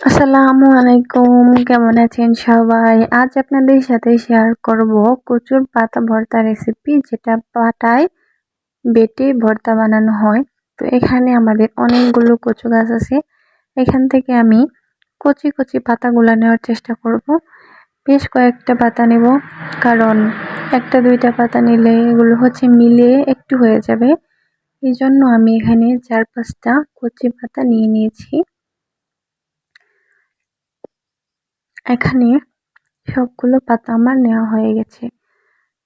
আসসালামু আলাইকুম, কেমন আছেন সবাই? আজ আপনাদের সাথে শেয়ার করব কচুর পাতা ভর্তা রেসিপি যেটা পাটায় বেটে ভর্তা বানানো হয়। তো এখানে আমাদের অনেকগুলো কচু গাছ আছে। এখান থেকে আমি কচি কচি পাতাগুলো নেওয়ার চেষ্টা করব। বেশ কয়েকটা পাতা নেব, কারণ একটা, দুইটা পাতা নিলে এগুলো হচ্ছে মিলিয়ে একটু হয়ে যাবে। এই জন্য আমি এখানে চার পাঁচটা কচি পাতা নিয়ে নিয়েছি। এখানে সবগুলো পাতা আমার নেওয়া হয়ে গেছে।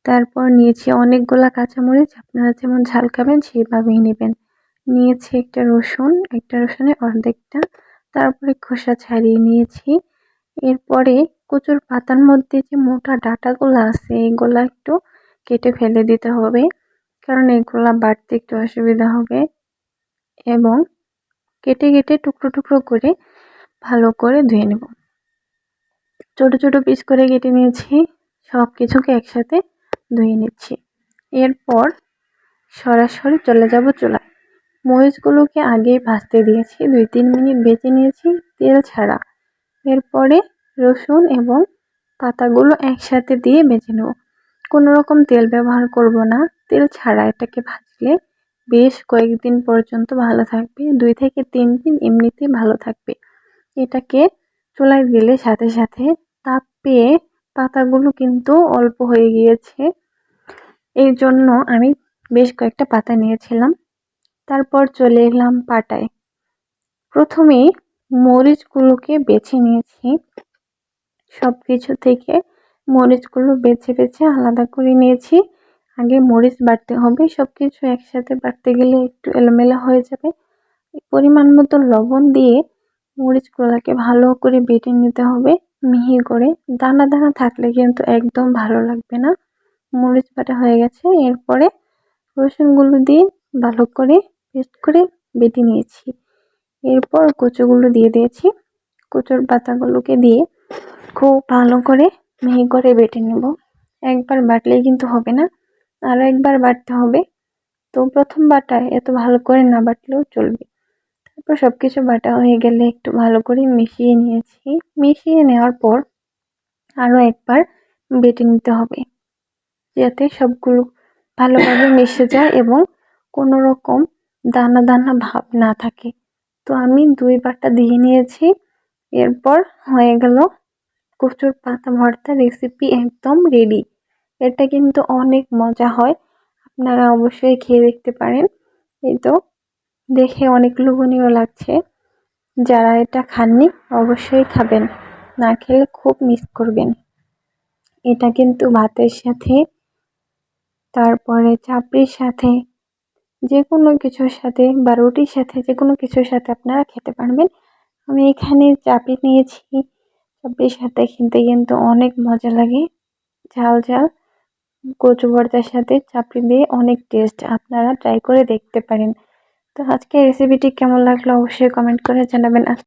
তারপর নিয়েছি অনেকগুলা কাঁচামরিচ, আপনারা যেমন ঝাল খাবেন সেইভাবেই নেবেন। নিয়েছি একটা রসুন, একটা রসুনের অর্ধেকটা। তারপরে খোসা ছাড়িয়ে নিয়েছি। এরপরে কচুর পাতার মধ্যে যে মোটা ডাটাগুলো আছে, এগুলো একটু কেটে ফেলে দিতে হবে, কারণ এগুলা বাড়তে একটু অসুবিধা হবে। এবং কেটে কেটে টুকরো টুকরো করে ভালো করে ধুয়ে নেব। ছোট ছোট পিস করে কেটে নিয়েছি। সব কিছুকে একসাথে ধুয়ে নিচ্ছি। এরপর সরাসরি চলে যাব চুলায়। মরিচগুলোকে আগেই ভাজতে দিয়েছি, দুই তিন মিনিট বেজে নিয়েছি, তেল ছাড়া। এরপরে রসুন এবং পাতাগুলো একসাথে দিয়ে বেজে নেব। কোনো রকম তেল ব্যবহার করব না। তেল ছাড়া এটাকে ভাজলে বেশ কয়েকদিন পর্যন্ত ভালো থাকবে। দুই থেকে তিন দিন এমনিতেই ভালো থাকবে। এটাকে চুলায় দিলে সাথে সাথে পেয়ে পাতাগুলো কিন্তু অল্প হয়ে গিয়েছে। এই জন্য আমি বেশ কয়েকটা পাতা নিয়েছিলাম। তারপর চলে এলাম পাটায়। প্রথমে মরিচগুলোকে বেছে নিয়েছি। সব কিছু থেকে মরিচগুলো বেছে বেছে আলাদা করে নিয়েছি। আগে মরিচ বাটতে হবে সব কিছু একসাথে বাটতে গেলে একটু এলোমেলো হয়ে যাবে। পরিমাণ মতো লবণ দিয়ে মরিচগুলোকে ভালো করে বেটে নিতে হবে। মিহি করে। দানা দানা থাকলে কিন্তু একদম ভালো লাগবে না। মরিচ বাটা হয়ে গেছে। এরপরে রসুনগুলো দিয়ে ভালো করে পেস্ট করে বেটে নিয়েছি। এরপর কচুগুলো দিয়ে দিয়েছি। কচুর পাতাগুলোকে দিয়ে খুব ভালো করে মিহি করে বেটে নেব। একবার বাটলেই কিন্তু হবে না। আরও একবার বাটতে হবে। তো প্রথম বাটায় এত ভালো করে না বাটলেও চলবে। তারপর সব কিছু বাটা হয়ে গেলে একটু ভালো করে মিশিয়ে নিয়েছি। মিশিয়ে নেওয়ার পর আরও একবার বেটে নিতে হবে। যাতে সবগুলো ভালোভাবে মিশে যায় এবং কোনো রকম দানা দানা ভাব না থাকে। তো আমি দুই বাটা দিয়ে নিয়েছি। এরপর হয়ে গেল কচুর পাতা ভর্তা রেসিপি একদম রেডি এটা কিন্তু অনেক মজা হয়। আপনারা অবশ্যই খেয়ে দেখতে পারেন। এই তো দেখে অনেক লোভনীয় লাগছে। যারা এটা খাননি, অবশ্যই খাবেন। না খেলে খুব মিস করবেন। এটা কিন্তু ভাতের সাথে, তারপরে চাপড়ির সাথে যে কোনো কিছুর সাথে বা রুটির সাথে যে কোনো কিছুর সাথে আপনারা খেতে পারবেন। আমি এখানে চাপড়ি নিয়েছি। চাপড়ির সাথে খেতে কিন্তু অনেক মজা লাগে। ঝাল ঝাল। কচু ভর্তার সাথে চাপড়ি দিয়ে অনেক টেস্ট আপনারা ট্রাই করে দেখতে পারেন। তো আজকে রেসিপিটি কেমন লাগল অবশ্যই কমেন্ট করে জানাবেন।